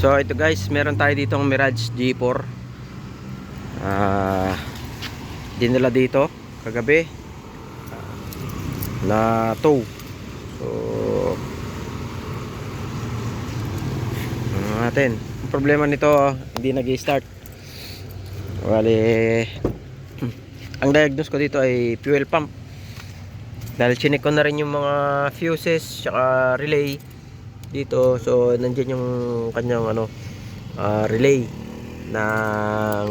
So ito guys, meron tayo dito ang Mirage G4. Ah, dinala dito kagabi na tow. So ano natin. Ang problema nito, hindi nag-start. Wali ang diagnose ko dito ay fuel pump. Dahil chinek ko na rin yung mga fuses tsaka relay dito. So nandiyan yung kanyang ano ah, relay ng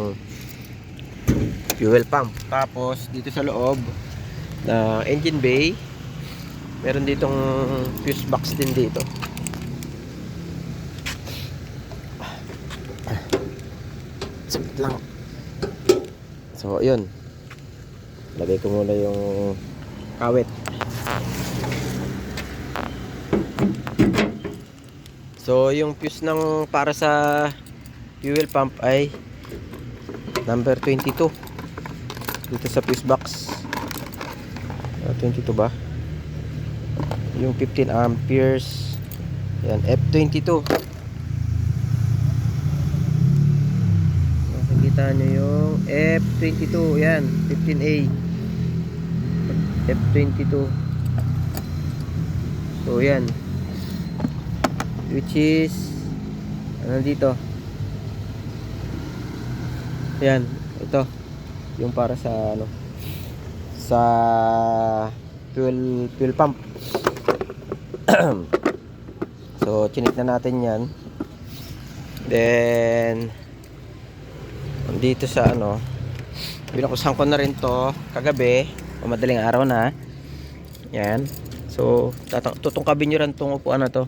fuel pump. Tapos dito sa loob na engine bay meron ditong fuse box din dito. Sakit lang. So, yun. Lagay ko muna yung kawit. So, yung fuse ng para sa fuel pump ay number 22. Dito sa fuse box. Ah, 22 ba? Yung 15 amperes. Yan, F22. Nakikita nyo yung F22. Yan, 15A. F22. So, yan. Which is, ano dito? Yan, ito. Yung para sa, ano, sa fuel, fuel pump. so, chinik na natin yan. Then, dito sa ano, binakusan ko na rin to kagabi, o madaling araw na. Yan. So, tutungkabin nyo rin tong upuan na to.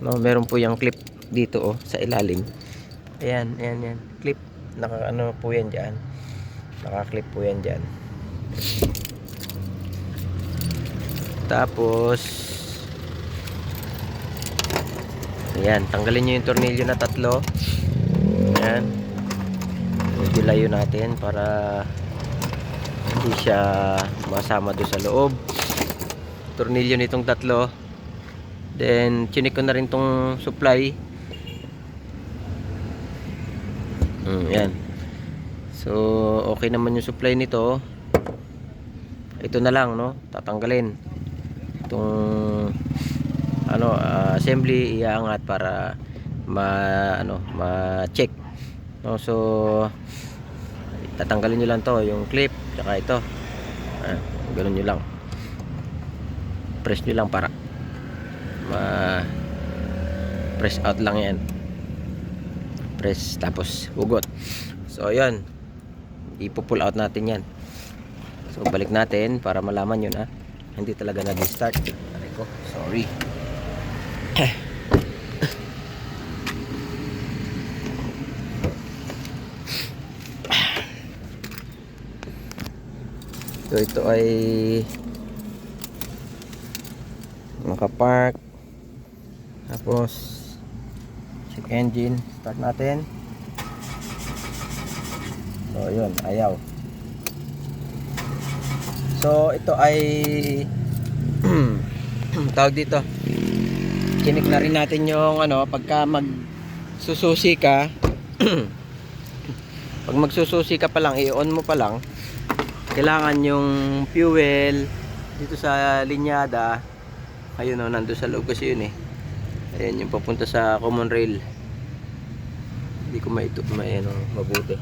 No, meron po yung clip dito oh, sa ilalim. Ayan, ayan, ayan. Clip. Naka ano po yan diyan. Naka-clip po yan diyan. Tapos Ayan, tanggalin nyo yung tornilyo na tatlo. Ayan. Medyo natin para hindi siya masama doon sa loob. Tornilyo nitong tatlo. Then, chinik ko na rin tong supply. Mm, yan. So, okay naman yung supply nito. Ito na lang, no? Tatanggalin. Itong ano, ah, assembly iangat para ma ano, ma-check. No, so tatanggalin niyo lang 'to, yung clip, tsaka ito. Ah, ganun niyo lang. Press niyo lang para ma press out lang 'yan. Press tapos hugot. So, ayan. Ipo-pull out natin 'yan. So, balik natin para malaman yun ha. Hindi talaga nag-start. Aray ko, sorry. So ito ay naka-park. Tapos check engine, start natin. So yun, ayaw. So ito ay tawag dito. Chinik na rin natin yung ano pagka mag sususi ka pag magsususi ka pa lang, i-on mo pa lang kailangan yung fuel dito sa linyada ayun o, nandun sa loob kasi yun eh ayun yung papunta sa common rail. Hindi ko maito may ano, mabuti.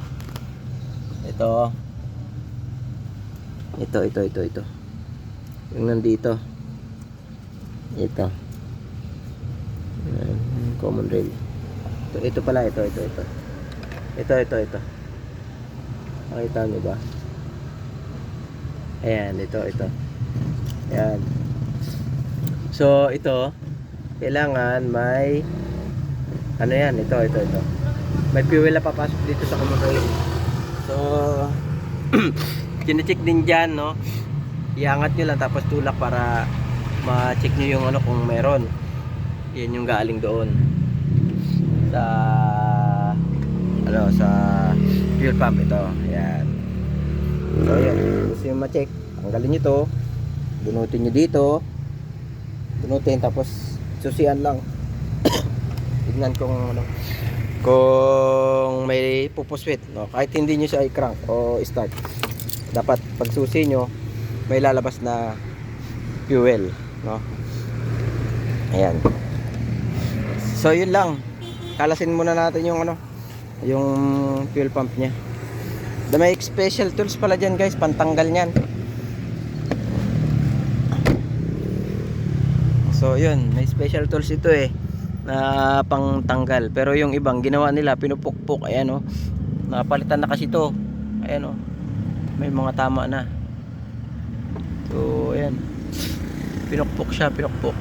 Ito. Ito ito ito ito. Yung nandito. Ito. Ayan, common rail. Ito, ito pala ito ito ito. Ito ito ito. Nakita nyo ba? Ayan, ito, ito. Ayan. So, ito, kailangan may, ano yan, ito, ito, ito. May fuel na papasok dito sa rail. So, chinecheck din dyan, no? Iangat nyo lang, tapos tulak para ma-check nyo yung ano kung meron. Yan yung galing doon. Sa, ano, sa fuel pump ito. Ayan. So, yun. Gusto nyo ma-check. Tanggalin nyo to. Bunutin nyo dito. Bunutin. Tapos, susian lang. tignan kung ano. Kung may pupuswit no? Kahit hindi niyo siya i-crank o start dapat pag susi nyo may lalabas na fuel no? Ayan. So yun lang. Kalasin muna natin yung ano yung fuel pump niya. Da may special tools pala dyan guys. Pantanggal niyan So yun, may special tools ito eh na pangtanggal. Pero yung ibang ginawa nila pinupukpok ayan oh. Napalitan na kasi to. Ayan oh. May mga tama na. So ayan. Pinukpok siya, pinukpok.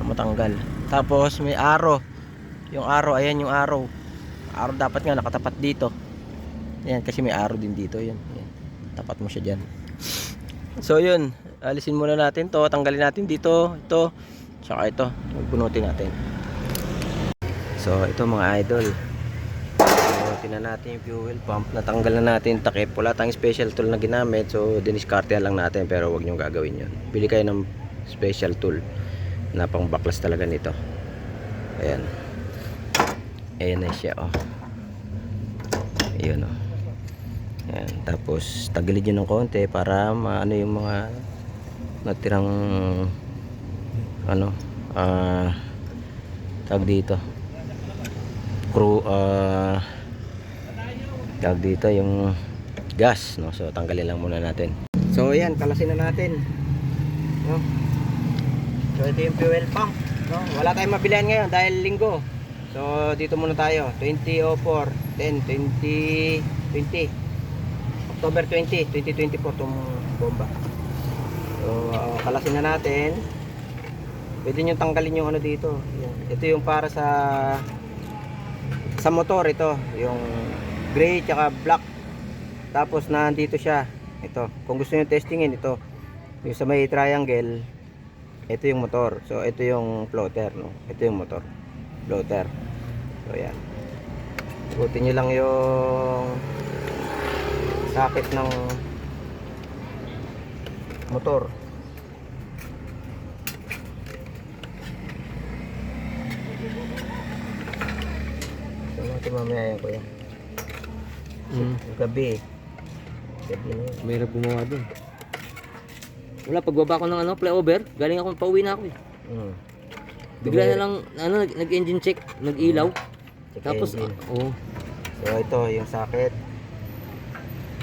Matanggal. Tapos may arrow. Yung arrow, ayan yung arrow. Arrow dapat nga nakatapat dito. Ayan kasi may arrow din dito, yan. Ayan. Tapat mo siya diyan. So yun, alisin muna natin to, tanggalin natin dito, ito, tsaka ito, bunutin natin. So ito mga idol. Bunutin na natin yung fuel pump, natanggal na natin takip. Wala tayong special tool na ginamit, so diniskarte lang natin pero wag nyo gagawin yun. Bili kayo ng special tool na pang baklas talaga nito. Ayan. Ayan na siya, oh. Ayan, oh. Ayan, tapos tagilid nyo ng konti para maano yung mga natirang ano ah tag dito. Crew ah tag dito yung gas no? So tanggalin lang muna natin. So ayan kalasin na natin. No? So ito yung fuel pump no? Wala tayong mabilihan ngayon dahil linggo. So dito muna tayo. 2004 10 20 20 October 20, 2024 itong bomba. So, kalasin na natin. Pwede nyo tanggalin yung ano dito. Ito yung para sa sa motor ito. Yung gray tsaka black. Tapos nandito siya. Ito. Kung gusto nyo testingin ito. Yung sa may triangle. Ito yung motor. So, ito yung floater. No? Ito yung motor. Floater. So, yan. Ikutin nyo lang yung sakit ng motor natin mamaya yan kuya Mm. gabi gabi na yun Mahirap gumawa dun. Wala, pagbaba ko ng ano, flyover, galing ako, pauwi na ako eh. mm. Bigla na lang, ano, nag- nag-engine check, nag-ilaw. Check Tapos, engine. ah, oh, so ito yung sakit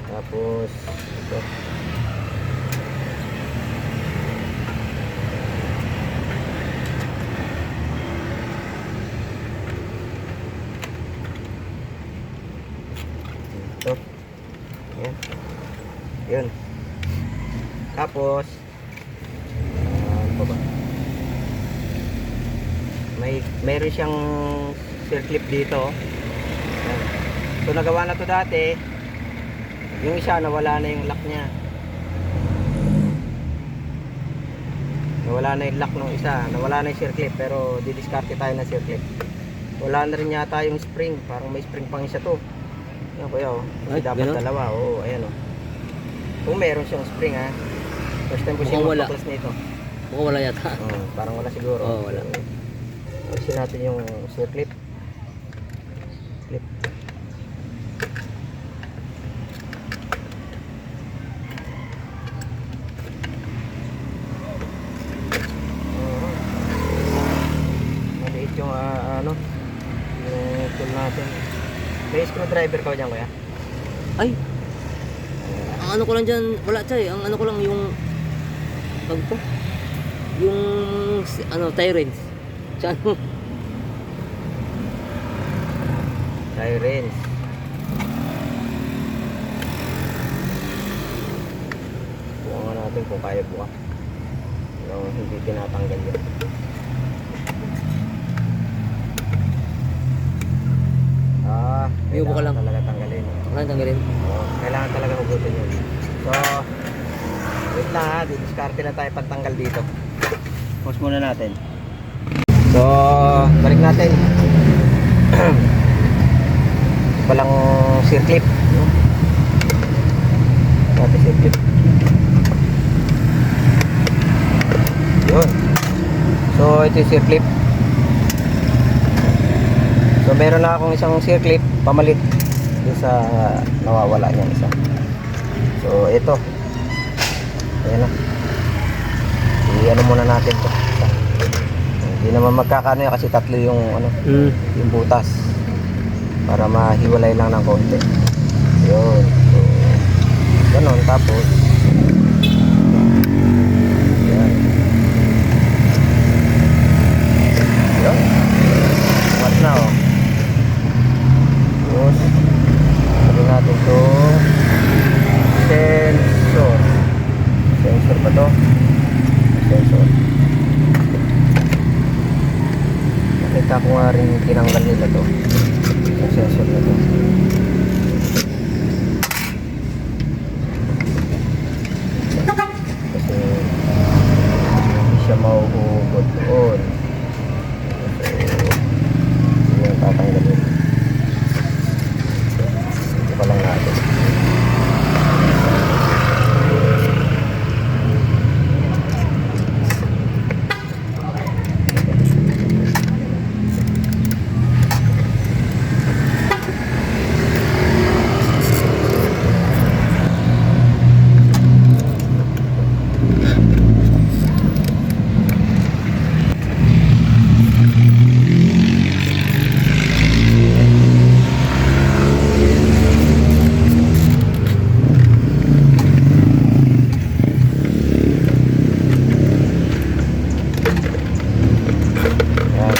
tapos ito yan yun tapos ah, pa ba? May meron siyang circlip dito. So nagawa na to dati. Yung isa nawala na yung lock niya. Nawala na yung lock ng isa. Nawala na yung circlip pero didiskarte tayo ng circlip wala na rin yata yung spring. Parang may spring pang isa to. Yan kuya oh? Ay, dapat ganun? dalawa. Oo ayan oh. Kung meron siyang spring ha first time ko siya Mukhang wala. magpaklas nito mukhang wala yata. Oo, parang wala siguro. Oo, wala. Kasi natin yung circlip. Clip. Oo. Maliit yung ah, ano, yung tool natin. May screwdriver ka ba dyan kuya? Ay, ang ano ko lang dyan, wala eh. Ang ano ko lang yung, tawag to? Yung, ano, tyrants. Sa ano, Sirens. Buka nga natin kung kaya buka. Yung hindi tinatanggal yun. Ah, kailangan lang. talaga tanggalin. wala tanggalin. Oo, kailangan talaga hugutin yun. So, wait lang ha, didiskarte lang tayo pagtanggal dito. Pause muna natin. So, balik natin. Walang circlip. No? Natin circlip. Yun. So, ito yung circlip. So meron na akong isang circlip pamalit dun sa nawawala niya isa. So ito. Ayan na. I-ano muna natin to. Hindi naman magkakano yan kasi tatlo yung ano, Mm. yung butas. Para mahiwalay lang ng konti. Yun. So, ganun. Tapos, yan. Yun. What na oh. Tapos, sabi natin to sensor. Sensor ba to? Sensor. Nakita ko nga rin tinanggal nila to. Yung sensor na to. Kasi hindi siya mauhugot doon. So, yun ang tatanggalin. Ito pa lang natin. Yan.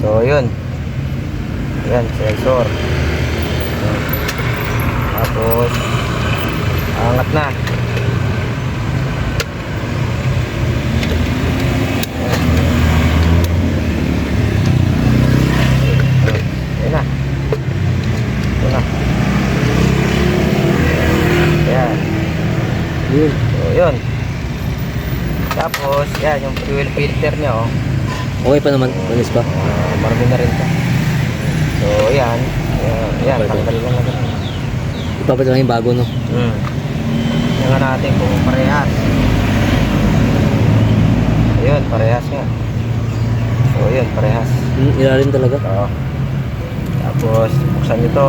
So, yun. Yan, sensor. Tapos, angat na. Yan. Na. Ito na. Yan. Yun. So, yun. Tapos, yan, yung fuel filter niya, oh. Okay pa naman. Manis pa. Uh, marami na rin to. So, yan. Yan, yan Okay, tanggal lang na ganun. Ipapalit lang yung bago, no? Hmm. Tingnan natin kung parehas. Ayun, parehas nga. So, yun, parehas. Mm, ilalim talaga. Oo. Tapos, buksan nyo to.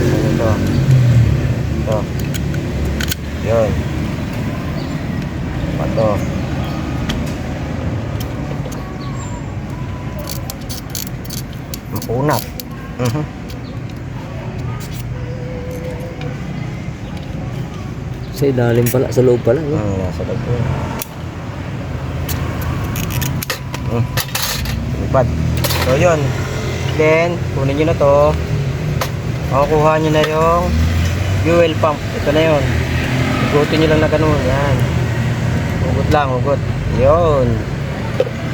Buksan nyo to. Ito. Yun. To. Mapunat. Mhm. Sa ilalim pala. Sa loob pala. Yun. Hmm, nasa loob yun. Hmm. Lipad. So, yun. Then, kunin nyo na to. Makukuha nyo na yung fuel pump. Ito na yun. Hugutin nyo lang na ganun. Yan. Hugot lang, hugot. Yun.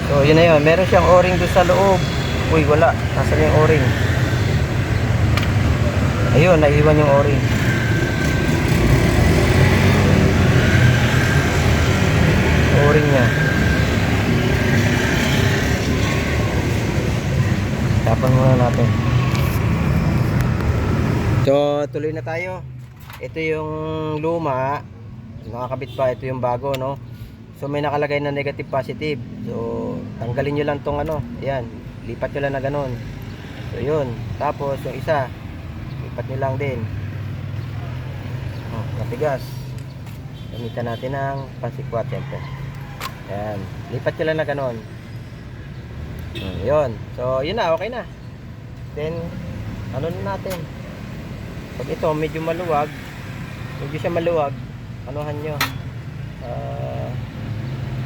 So, yun na yun. Meron siyang o-ring doon sa loob. Uy, wala. Nasaan yung o-ring? Ayun, naiwan yung o-ring. O-ring niya. Tapan muna natin. So, tuloy na tayo. Ito yung luma. Nakakabit pa. Ito yung bago, no? So, may nakalagay na negative positive. So, tanggalin nyo lang tong ano. Ayan. Lipat nyo lang na ganun. So, yun. Tapos, yung isa. Lipat nyo lang din. Oh, matigas. Gamitan natin ng pansikwat, syempre. Ayan. Lipat nyo lang na ganun. Hmm, yun. So, yun na. Okay na. Then, ano na natin? Pag ito, medyo maluwag, medyo siya maluwag, anuhan nyo. Ah,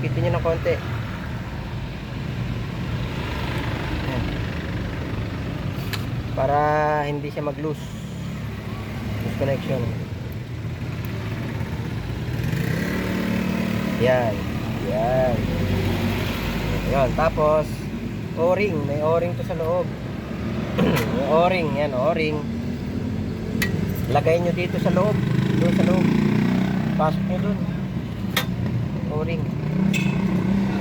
kitin nyo ng konti. Ayan. Para hindi siya mag-loose. Loose connection. Yan. Yan. Yan. Tapos, o-ring. May o-ring to sa loob. O-ring. Yan, o-ring. Lagay nyo dito sa loob. Doon sa loob. Pasok nyo doon. O-ring.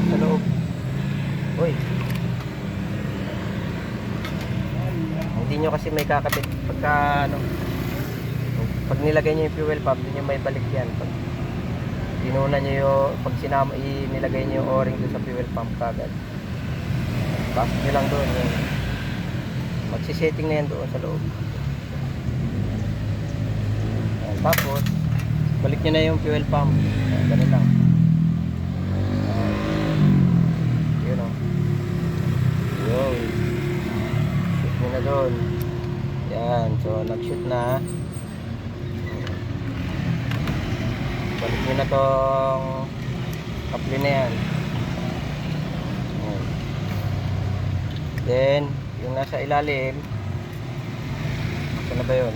Sa loob. Uy. Hindi nyo kasi may kakabit pagka ano. Pag nilagay nyo yung fuel pump, hindi nyo may balik yan. Pag inuna nyo yung, pag sinama, inilagay nyo yung o-ring sa fuel pump kagad. Pasok nyo lang doon. Yun. Magsisetting na yan doon sa loob. Tapos, balik nyo na yung fuel pump. Ganun lang. Ayan. Yun o. Yun. Shoot nyo na doon. Yan. So, nag-shoot na. Balik nyo na tong kapli na yan. Then, yung nasa ilalim, na ba yun?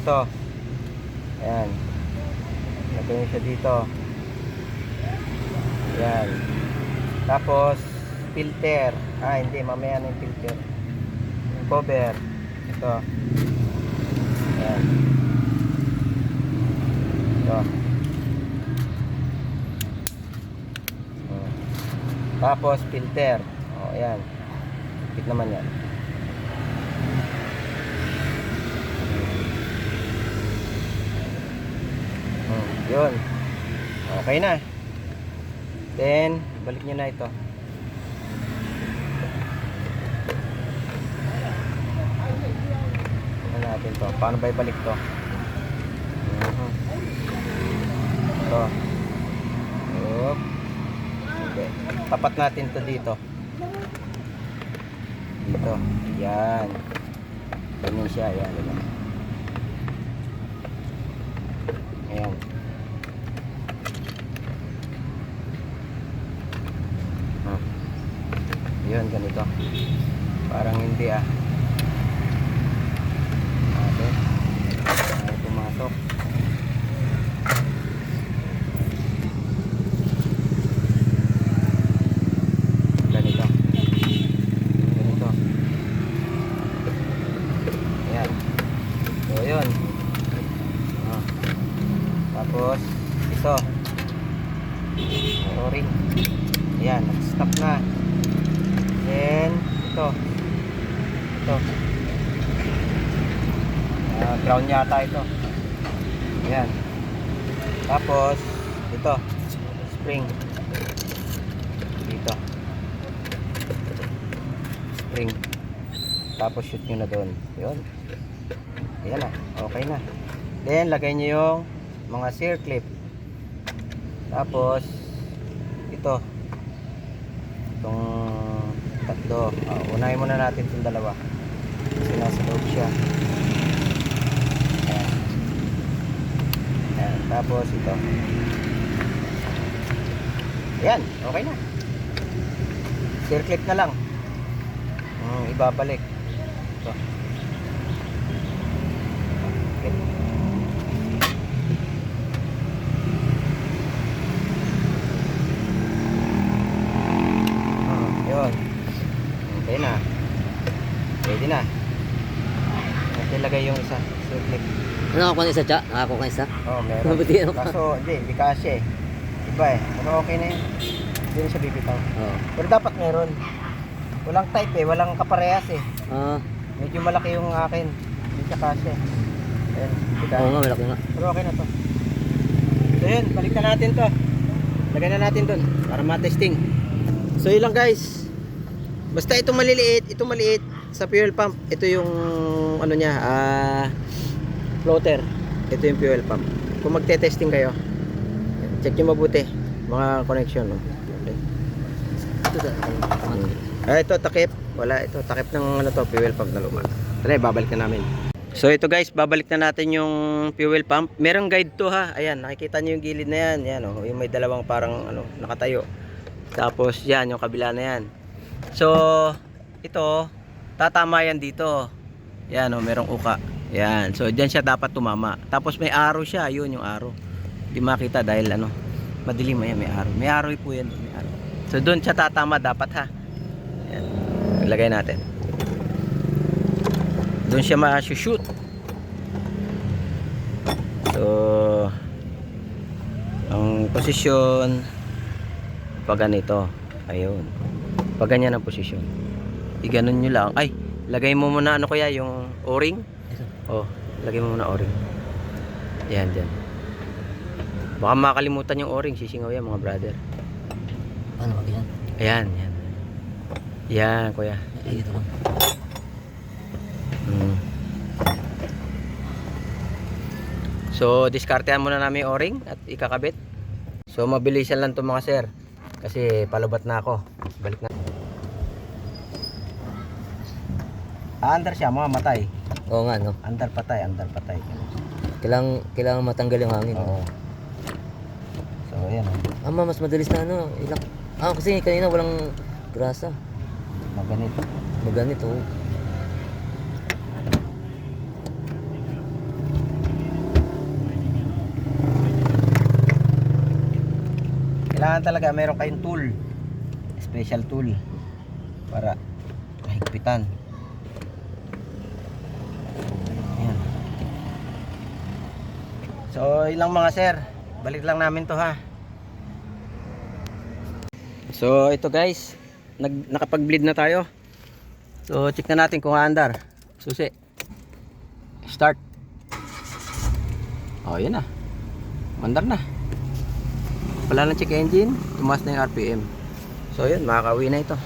Ito. Ayan. Nyo siya dito. Ayan. Tapos, filter. Ah, hindi. Mamaya na yung filter. Yung cover. Ito. Ayan. Ito. Oh. Tapos, filter. O, ayan. Ikit naman yan. Hmm, yun. Okay na. Then, balik nyo na ito. Ano natin to? Paano ba ibalik to? Mhm. Ito. Oop. Okay. Tapat natin to dito. Dito. Yan. Ganyan siya. Yan. Yan. Ayan. Hmm. Yun, ganito. Parang hindi ah. Okay. Ay, pumasok. Ganito. Ganito. Ayan. So, yun. Ah. Tapos, ito. May o-ring. Ayan, nag-stop na. Then, ito. Ito. Ah, ground yata ito. Ayan. Tapos, ito. Spring. Dito. Spring. Tapos shoot nyo na doon. Yun. Ayan na. Okay na. Then, lagay nyo yung mga sear clip. Tapos, ito. Itong tatlo. Ah, unahin muna natin itong dalawa. Kasi nasa loob siya. Ayan. Ayan. Tapos, ito. Ayan. Okay na. Sear clip na lang. Hmm, ibabalik. Ito. Okay. Ah, yun. Okay na. Pwede na. Natin lagay yung isa. Sear clip. Ano ako na isa, Cha? Nakakuha ka isa? Oh, meron. Mabuti ano ka? Kaso, hindi, hindi kasi eh. Iba eh. Pero okay na yun. Hindi na siya bibitaw. Oo. Pero dapat meron. Walang type eh. Walang kaparehas eh. Ah, Medyo malaki yung akin. Hindi siya kasi. Ayan. Hindi oo nga, malaki nga. Pero okay na to. So yun, balik na natin to. Lagay na natin dun para matesting. So yun lang guys. Basta ito maliliit, ito maliit sa fuel pump. Ito yung ano niya, ah floater. Ito yung fuel pump. Kung magte-testing kayo, check nyo mabuti mga connection. No? Ito sa... Ah, ito takip. Wala ito takip ng ano to, fuel pump na luma. Tara, babalik na namin. So ito guys, babalik na natin yung fuel pump. Merong guide to ha. Ayan, nakikita niyo yung gilid na yan. Yan oh, yung may dalawang parang ano, nakatayo. Tapos yan, yung kabila na yan. So, ito, tatama yan dito. Yan oh, merong uka. Yan. So, diyan siya dapat tumama. Tapos may arrow siya, yun yung arrow. Hindi makita dahil ano, madilim ayan, may arrow. May arrow po yan, may arrow. So, doon siya tatama dapat ha. Yan. Ilagay natin. Doon siya ma-shoot. So, ang posisyon pag ganito. Ayun. Pag ganyan ang posisyon. Iganon nyo lang. Ay, lagay mo muna ano kaya yung o-ring. Oh, lagay mo muna o-ring. Yan, dyan. Baka makalimutan yung o-ring, sisingaw yan mga brother. Ano ba yan? Ayan, yan. Yan, kuya. Ay, ito lang. Mm. So, diskartehan muna namin yung o-ring at ikakabit. So, mabilisan lang to mga sir. Kasi palubat na ako. Balik na. Under siya, mga matay. Oo nga, no? Under patay, under patay. Kailangan, kailangan matanggal yung hangin. Oo. So, ayan. oh. Ama, mas madalis na ano. Ilak. Ah, kasi kanina walang grasa. Maganito. Maganit, oh. Kailangan talaga meron kayong tool. Special tool. Para mahigpitan. Ayan. So, ilang mga sir. Balik lang namin to ha. So, ito guys. Nag, nakapag-bleed na tayo. So, check na natin kung aandar. Susi. Start. Oh, yan na. Mandar na. Wala lang check engine, tumaas na yung RPM. So yun, makakauwi na ito.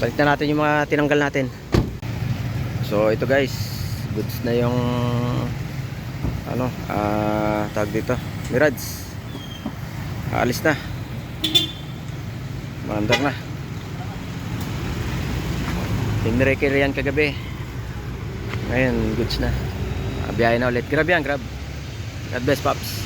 Balik na natin yung mga tinanggal natin. So ito guys, goods na yung ano, ah, tawag dito, Mirage. Aalis na. Maandar na. Pinreker yan kagabi. Ngayon, goods na. Ah, Biyahe na ulit. Grab yan, grab. God bless, Pops.